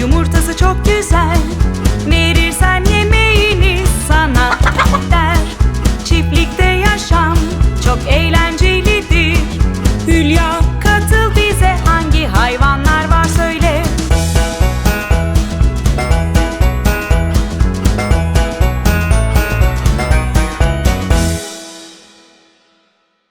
Yumurtası çok güzel.